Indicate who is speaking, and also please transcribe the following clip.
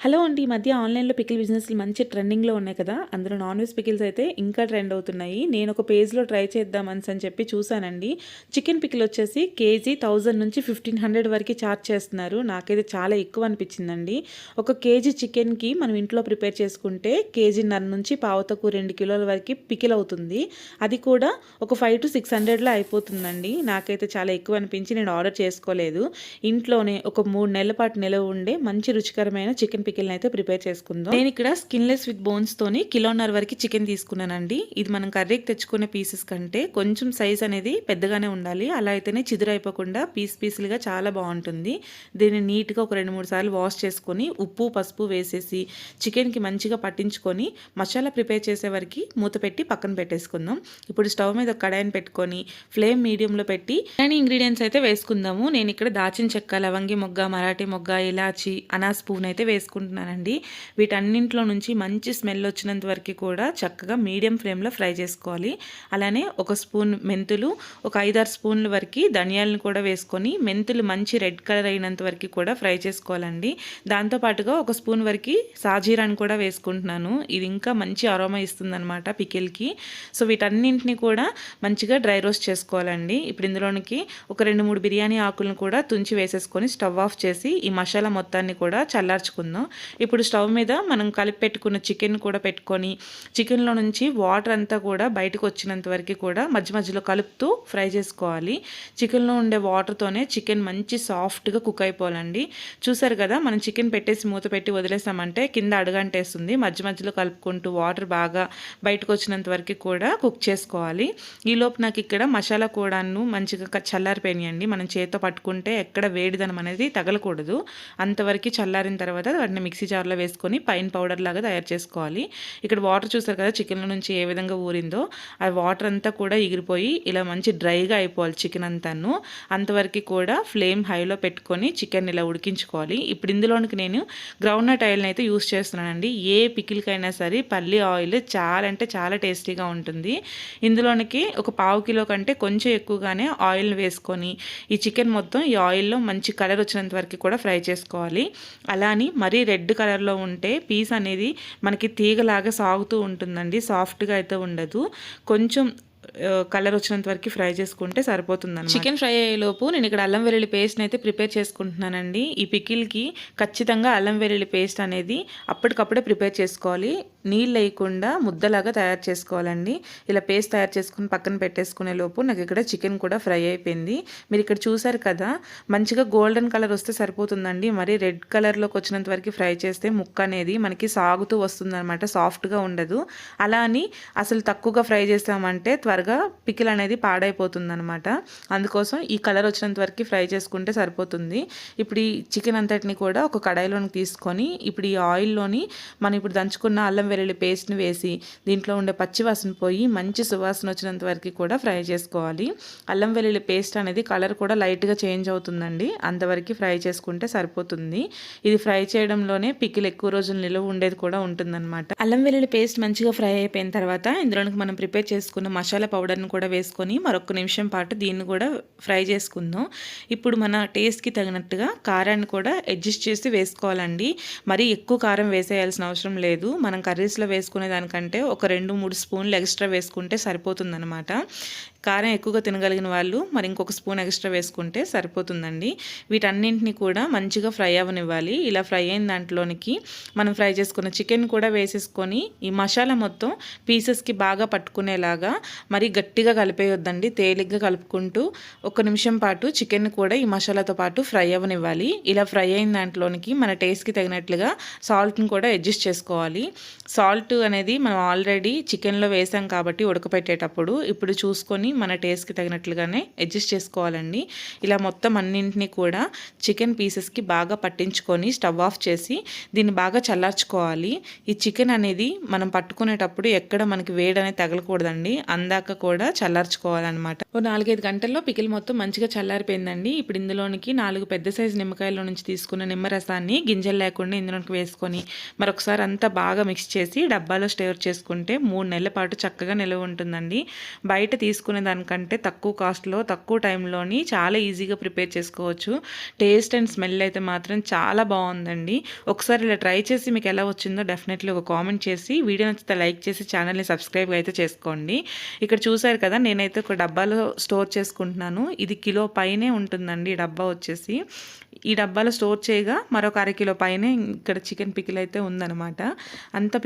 Speaker 1: Hello అండి ఈ మధ్య ఆన్లైన్లో పికిల్ బిజినెస్లు మంచి ట్రెండింగ్లో ఉన్నాయి కదా. అందులో నాన్ వెజ్ పికిల్స్ అయితే ఇంకా ట్రెండ్ అవుతున్నాయి. నేను ఒక పేజ్లో ట్రై చేద్దామని అని చెప్పి చూశానండి. చికెన్ పికిల్ వచ్చేసి కేజీ థౌజండ్ నుంచి ఫిఫ్టీన్ హండ్రెడ్ వరకు ఛార్జ్ చేస్తున్నారు. నాకైతే చాలా ఎక్కువ అనిపించిందండి. ఒక కేజీ చికెన్కి మనం ఇంట్లో ప్రిపేర్ చేసుకుంటే కేజీన్నర నుంచి పావుతకు రెండు కిలోల వరకు పికిల్ అవుతుంది. అది కూడా ఒక ఫైవ్ టు సిక్స్ హండ్రెడ్లో అయిపోతుందండి. నాకైతే చాలా ఎక్కువ అనిపించి నేను ఆర్డర్ చేసుకోలేదు. ఇంట్లోనే ఒక మూడు నెలల పాటు నిలవ ఉండే మంచి రుచికరమైన చికెన్ పికిల్ని అయితే ప్రిపేర్ చేసుకుందాం. నేను ఇక్కడ స్కిన్లెస్ విత్ బోన్స్ తోని కిలోన్నర వరకు చికెన్ తీసుకున్నానండి. ఇది మనం కర్రీకి తెచ్చుకునే పీసెస్ కంటే కొంచెం సైజ్ అనేది పెద్దగానే ఉండాలి. అలా అయితేనే చిదురైపోకుండా పీస్ పీసులుగా చాలా బాగుంటుంది. దీన్ని నీట్గా ఒక రెండు మూడు సార్లు వాష్ చేసుకొని ఉప్పు పసుపు వేసేసి చికెన్కి మంచిగా పట్టించుకొని మసాలా ప్రిపేర్ చేసే వరకు మూత పెట్టి పక్కన పెట్టేసుకుందాం. ఇప్పుడు స్టవ్ మీద ఒక కడాయిని పెట్టుకొని ఫ్లేమ్ మీడియంలో పెట్టి నేను ఇంగ్రీడియంట్స్ అయితే వేసుకుందాము. నేను ఇక్కడ దాచిన చెక్క లవంగి మొగ్గ మరాఠీ మొగ్గ ఇలాచి అనాస్ స్పూన్ అయితే వేసుకుంటున్నానండి వీటన్నింటిలో నుంచి మంచి స్మెల్ వచ్చినంత వరకు కూడా చక్కగా మీడియం ఫ్లేమ్లో ఫ్రై చేసుకోవాలి. అలానే ఒక స్పూన్ మెంతులు ఒక ఐదారు స్పూన్ల వరకు ధనియాలను కూడా వేసుకొని మెంతులు మంచి రెడ్ కలర్ అయినంత వరకు కూడా ఫ్రై చేసుకోవాలండి. దాంతోపాటుగా ఒక స్పూన్ వరకు సాజీరాన్ని కూడా వేసుకుంటున్నాను. ఇది ఇంకా మంచి అరోమా ఇస్తుందన్నమాట పికిల్కి. సో వీటన్నింటిని కూడా మంచిగా డ్రై రోస్ట్ చేసుకోవాలండి. ఇప్పుడు ఇందులోనికి ఒక రెండు మూడు బిర్యానీ ఆకులను కూడా తుంచి వేసేసుకొని స్టవ్ ఆఫ్ చేసి ఈ మసాలా మొత్తాన్ని కూడా చల్లార్చుకుందాం. ఇప్పుడు స్టవ్ మీద మనం కలిపి పెట్టుకున్న చికెన్ కూడా పెట్టుకొని చికెన్లో నుంచి వాటర్ అంతా కూడా బయటకు వచ్చినంత వరకు కూడా మధ్య మధ్యలో కలుపుతూ ఫ్రై చేసుకోవాలి. చికెన్లో ఉండే వాటర్తోనే చికెన్ మంచి సాఫ్ట్గా కుక్ అయిపోవాలండి. చూసారు కదా మనం చికెన్ పెట్టేసి మూత పెట్టి వదిలేసామంటే కింద అడుగంటేస్తుంది. మధ్య మధ్యలో కలుపుకుంటూ వాటర్ బాగా బయటకు వచ్చినంత వరకు కూడా కుక్ చేసుకోవాలి. ఈలోపు నాకు ఇక్కడ మసాలా కూడాను మంచిగా చల్లారిపోయినాయండి. మనం చేతితో పట్టుకుంటే ఎక్కడ వేడిదనం అనేది తగలకూడదు. అంతవరకు చల్లారిన తర్వాత వాటిని మిక్సీ జార్లో వేసుకొని పైన పౌడర్ లాగా తయారు చేసుకోవాలి. ఇక్కడ వాటర్ చూసారు కదా చికెన్ నుంచి ఏ విధంగా ఊరిందో? ఆ వాటర్ అంతా కూడా ఎగిరిపోయి ఇలా మంచి డ్రైగా అయిపోవాలి చికెన్ అంతాను. అంతవరకు కూడా ఫ్లేమ్ హైలో పెట్టుకొని చికెన్ ఇలా ఉడికించుకోవాలి. ఇప్పుడు ఇందులోనికి నేను గ్రౌండ్నట్ ఆయిల్ని అయితే యూస్ చేస్తున్నానండి. ఏ పికిల్కైనా సరే పల్లి ఆయిల్ చాలా అంటే చాలా టేస్టీగా ఉంటుంది. ఇందులోనికి ఒక పావు కిలో కంటే కొంచెం ఎక్కువగానే ఆయిల్ వేసుకొని ఈ చికెన్ మొత్తం ఈ ఆయిల్లో మంచి కలర్ వచ్చినంత వరకు కూడా ఫ్రై చేసుకోవాలి. అలా అని మరీ రెడ్ కలర్లో ఉంటే పీస్ అనేది మనకి తీగలాగా సాగుతూ ఉంటుందండి. సాఫ్ట్గా అయితే ఉండదు. కొంచెం కలర్ వచ్చినంత వరకు ఫ్రై చేసుకుంటే సరిపోతుంది చికెన్ ఫ్రై అయ్యేలోపు నేను ఇక్కడ అల్లం వెల్లుల్లి పేస్ట్ని అయితే ప్రిపేర్ చేసుకుంటున్నానండి. ఈ పికిల్కి ఖచ్చితంగా అల్లం వెల్లుల్లి పేస్ట్ అనేది అప్పటికప్పుడే ప్రిపేర్ చేసుకోవాలి. నీళ్ళు వేయకుండా ముద్దలాగా తయారు చేసుకోవాలండి. ఇలా పేస్ట్ తయారు చేసుకుని పక్కన పెట్టేసుకునే లోపు నాకు ఇక్కడ చికెన్ కూడా ఫ్రై అయిపోయింది. మీరు ఇక్కడ చూసారు కదా మంచిగా గోల్డెన్ కలర్ వస్తే సరిపోతుందండి. మరి రెడ్ కలర్లోకి వచ్చినంత వరకు ఫ్రై చేస్తే ముక్క అనేది మనకి సాగుతూ వస్తుందన్నమాట సాఫ్ట్గా ఉండదు. అలా అని అసలు తక్కువగా ఫ్రై చేస్తామంటే త్వరగా పికిల్ అనేది పాడైపోతుంది అనమాట అందుకోసం ఈ కలర్ వచ్చినంత వరకు ఫ్రై చేసుకుంటే సరిపోతుంది. ఇప్పుడు ఈ చికెన్ అంతటిని కూడా ఒక కడాయిలోకి తీసుకొని ఇప్పుడు ఈ ఆయిల్లోని మనం ఇప్పుడు దంచుకున్న అల్లం వెల్లుల్లి పేస్ట్ని వేసి దీంట్లో ఉండే పచ్చివాసన పోయి మంచి సువాసన వచ్చినంత వరకు కూడా ఫ్రై చేసుకోవాలి. అల్లం వెల్లుల్లి పేస్ట్ అనేది కలర్ కూడా లైట్గా చేంజ్ అవుతుందండి. అంతవరకు ఫ్రై చేసుకుంటే సరిపోతుంది. ఇది ఫ్రై చేయడంలోనే పికిల్ ఎక్కువ రోజులు నిలువ ఉండేది కూడా ఉంటుందన్నమాట. అల్లం వెల్లుల్లి పేస్ట్ మంచిగా ఫ్రై అయిపోయిన తర్వాత ఇందులోనికి మనం ప్రిపేర్ చేసుకున్న మసాలా పౌడర్ని కూడా వేసుకొని మరొక నిమిషం పాటు దీన్ని కూడా ఫ్రై చేసుకుందాం. ఇప్పుడు మన టేస్ట్కి తగినట్టుగా కారాన్ని కూడా అడ్జస్ట్ చేసి వేసుకోవాలండి. మరి ఎక్కువ కారం వేసేయాల్సిన అవసరం లేదు. మనం కర్రీస్లో వేసుకునే దానికంటే ఒక రెండు మూడు స్పూన్లు ఎక్స్ట్రా వేసుకుంటే సరిపోతుందన్నమాట. కారం ఎక్కువగా తినగలిగిన వాళ్ళు మరి ఇంకొక స్పూన్ ఎక్స్ట్రా వేసుకుంటే సరిపోతుందండి. వీటన్నింటిని కూడా మంచిగా ఫ్రై అవ్వనివ్వాలి. ఇలా ఫ్రై అయిన దాంట్లోనికి మనం ఫ్రై చేసుకున్న చికెన్ కూడా వేసేసుకొని ఈ మసాలా మొత్తం పీసెస్కి బాగా పట్టుకునేలాగా మరి గట్టిగా కలిపేయొద్దండి తేలిగ్గా కలుపుకుంటూ ఒక నిమిషం పాటు చికెన్ కూడా ఈ మసాలాతో పాటు ఫ్రై అవ్వనివ్వాలి. ఇలా ఫ్రై అయిన దాంట్లోనికి మన టేస్ట్కి తగినట్లుగా సాల్ట్ని కూడా అడ్జస్ట్ చేసుకోవాలి. సాల్ట్ అనేది మనం ఆల్రెడీ చికెన్లో వేసాం కాబట్టి ఉడకపెట్టేటప్పుడు ఇప్పుడు చూసుకొని మన టేస్ట్కి తగినట్లుగానే అడ్జస్ట్ చేసుకోవాలండి. ఇలా మొత్తం అన్నింటినీ కూడా చికెన్ పీసెస్కి బాగా పట్టించుకొని స్టవ్ ఆఫ్ చేసి దీన్ని బాగా చల్లార్చుకోవాలి. ఈ చికెన్ అనేది మనం పట్టుకునేటప్పుడు ఎక్కడ మనకి వేడి అనేది తగలకూడదండి. అందా దాకా కూడా చల్లార్చుకోవాలన్నమాట. ఓ నాలుగైదు గంటల్లో పికిల్ మొత్తం మంచిగా చల్లారిపోయిందండి. ఇప్పుడు ఇందులోనికి నాలుగు పెద్ద సైజు నిమ్మకాయల నుంచి తీసుకున్న నిమ్మరసాన్ని గింజలు లేకుండా ఇందులోకి వేసుకొని మరొకసారి అంతా బాగా మిక్స్ చేసి డబ్బాలో స్టోర్ చేసుకుంటే మూడు నెలల పాటు చక్కగా నిల్వ ఉంటుందండి. బయట తీసుకునే దానికంటే తక్కువ కాస్ట్లో తక్కువ టైంలోని చాలా ఈజీగా ప్రిపేర్ చేసుకోవచ్చు. టేస్ట్ అండ్ స్మెల్ అయితే మాత్రం చాలా బాగుందండి. ఒకసారి ఇలా ట్రై చేసి మీకు ఎలా వచ్చిందో డెఫినెట్లీ ఒక కామెంట్ చేసి వీడియో నచ్చితే లైక్ చేసి ఛానల్ని సబ్స్క్రైబ్ అయితే చేసుకోండి. ఇక్కడ చూసారు కదా నేనైతే ఒక డబ్బాలో స్టోర్ చేసుకుంటున్నాను. ఇది కిలో పైనే ఉంటుందండి ఈ డబ్బా వచ్చేసి. ఈ డబ్బాలో స్టోర్ చేయగా మరొక అర కిలో పైనే ఇక్కడ చికెన్ పికిల్ అయితే ఉందన్నమాట. అంత